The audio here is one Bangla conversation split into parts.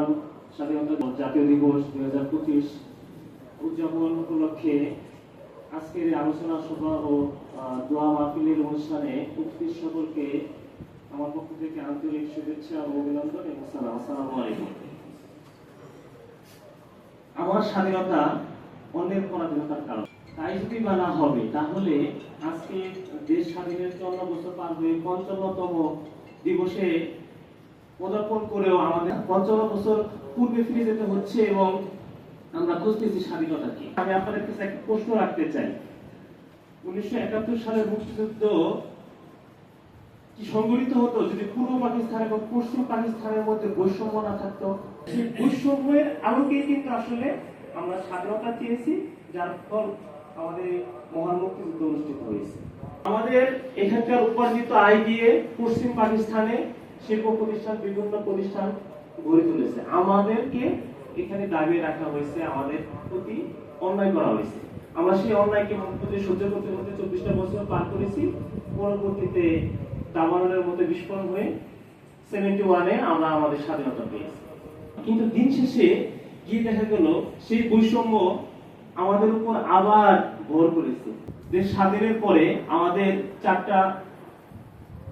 মহান স্বাধীনতা জাতীয় দিবস, দুই হাজার পঁচিশ উদযাপন উপলক্ষে আজকের আলোচনা সভা ও দোয়া মাহফিলের অনুষ্ঠানে উপস্থিত সকলকে আমার পক্ষ থেকে আন্তরিক শুভেচ্ছা ও অভিনন্দন এবং সালাম। আসসালামু আলাইকুম। আমার স্বাধীনতা অন্যের পরাধীনতার কারণ। তাই যদি বা না হবে, তাহলে আজকে দেশ স্বাধীনের চল্লিশ বছর পার হয়ে পঞ্চান্নতম দিবসে পদার্পণ করেও আমাদের পঞ্চান্ন বছর পূর্বে ফিরে যেতে হচ্ছে এবং আমরা খুঁজতেছি স্বাধীনতাকে আমি আপনাদের কাছে একটা প্রশ্ন রাখতে চাই। উনিশশো একাত্তর সালের মুক্তিযুদ্ধ কি সংগঠিত হতো যদি পূর্ব পাকিস্তান এবং পশ্চিম পাকিস্তানের মধ্যে বৈষম্য না থাকতো? সেই বৈষম্যের আলোকেই কিন্তু আসলে আমরা স্বাধীনতা চেয়েছি যার ফল আমাদের মহান মুক্তিযুদ্ধ অনুষ্ঠিত হয়েছে। আমাদের এখানকার উপার্জিত আয় দিয়ে পশ্চিম পাকিস্তানে শিল্প প্রতিষ্ঠান বিভিন্ন প্রতিষ্ঠান গড়ে তুলেছে। আমাদেরকে এখানে দাবিয়ে রাখা হয়েছে, আমাদের প্রতি অন্যায় করা হয়েছে। আমরা সেই অন্যায়কে মুখ বুঝে সহ্য করতে করতে চব্বিশটা বছর পার করেছি। পরবর্তীতে দামানের মধ্যে বিস্ফোরণ হয়ে সেভেন্টি ওয়ানে আমরা আমাদের স্বাধীনতা পেয়েছি। কিন্তু দিন শেষে গিয়ে দেখা গেল, সেই বৈষম্য আমাদের উপর আবার ভর করেছে। দেশ স্বাধীনের পরে আমাদের চারটা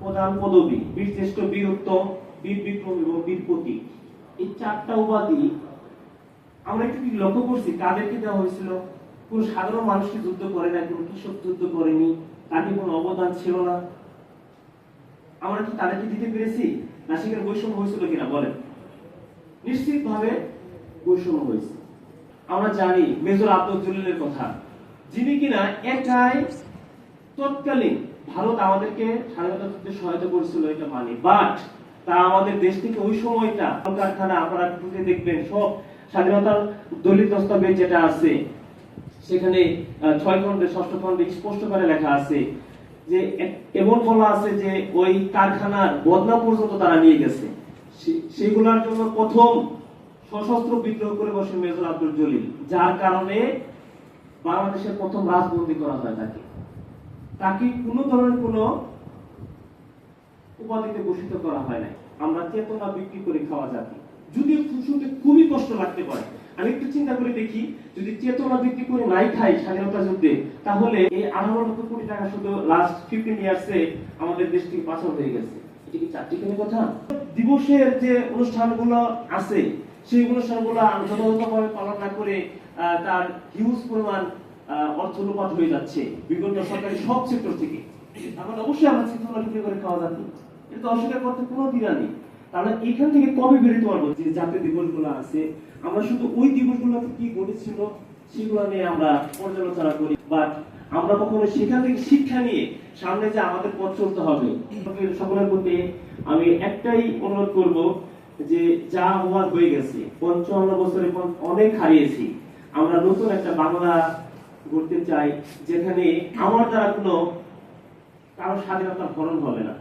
প্রধান পদবী বীর শ্রেষ্ঠ বীর বিক্রম এবং বীর প্রতীক। এই চারটা উপাধি আমরা একটু লক্ষ্য করছি? কাদেরকে দেওয়া হয়েছিল? কোন সাধারণ মানুষকে যুদ্ধ করে না কোন কৃষক যুদ্ধ করেনি, তাদের কোনো অবদান ছিল না। আমরা কি তাদেরকে দিতে পেরেছি? না, সেখানে বৈষম্য হয়েছিল কিনা বলেন। নিশ্চিত ভাবে বৈষম্য হয়েছে। আমরা জানি মেজর আব্দুল জলিলের কথা। যিনি কিনা একাই তৎকালীন ভারত আমাদেরকে স্বাধীনতা যুদ্ধে সহায়তা করেছিল এটা মানি। বাট তা আমাদের দেশ থেকে ওই সময়টা কারখানা, আপনারা ঢুকে দেখবেন, সব স্বাধীনতার দলিত দস্তাবেজ যেটা আছে, সেখানে ছয় খণ্ডে, ষষ্ঠ খণ্ডে স্পষ্ট করে লেখা আছে যে, এমন বলা আছে যে, ওই কারখানার বদনাম পর্যন্ত তারা নিয়ে গেছে। সেগুলোর জন্য প্রথম সশস্ত্র বিদ্রোহ করে বসে মেজর আব্দুল জলিল, যার কারণে বাংলাদেশের প্রথম রাজবন্দি করা হয় তাকে। তাকে কোনো ধরনের কোনো উপাধিতে ঘোষিত করা হয় নাই। আমরা চেতনা বিক্রি করে খাওয়া জাতি যদিও শুনতে খুবই কষ্ট লাগতে পারে, আমি একটু চিন্তা করে দেখি, যদি চেতনা বিক্রি করে নাই খাই স্বাধীনতা যুদ্ধে, তাহলে এই আঠারো লক্ষ কোটি টাকা শুধু লাস্ট ফিফটিন ইয়ার্সে আমাদের দেশ থেকে পাচার হয়ে গেছে। এটা কি চারটিখানি কথা? দিবসের যে অনুষ্ঠানগুলো আছে, সেই অনুষ্ঠানগুলো যথাযথভাবে পালন না করে তার হিউজ পরিমাণ অর্থ লোপাট হয়ে যাচ্ছে বিগত সরকারি সব সেক্টর থেকে। তাহলে অবশ্যই আমরা চেতনা বিক্রি করে খাওয়া যাবে এটা তো অস্বীকার করতে কোনো দ্বিধা নেই। তাহলে এখান থেকে কবে বেরোতে পারব যে জাতীয় দিবসগুলো আছে, আমরা শুধু ওই দিবসগুলোতে কি ঘটেছিল সেগুলো নিয়ে আমরা পর্যালোচনা করি। বাট আমরা কখনো সেখান থেকে শিক্ষা নিয়ে সামনে যে আমাদের পথ চলতে হবে সকলের প্রতি আমি একটাই অনুরোধ করব যে যা হওয়ার হয়ে গেছে, পঞ্চান্ন বছরে অনেক হারিয়েছি। আমরা নতুন একটা বাংলা গড়তে চাই যেখানে আমার দ্বারা কোনো কারও স্বাধীনতার হরণ হবে না।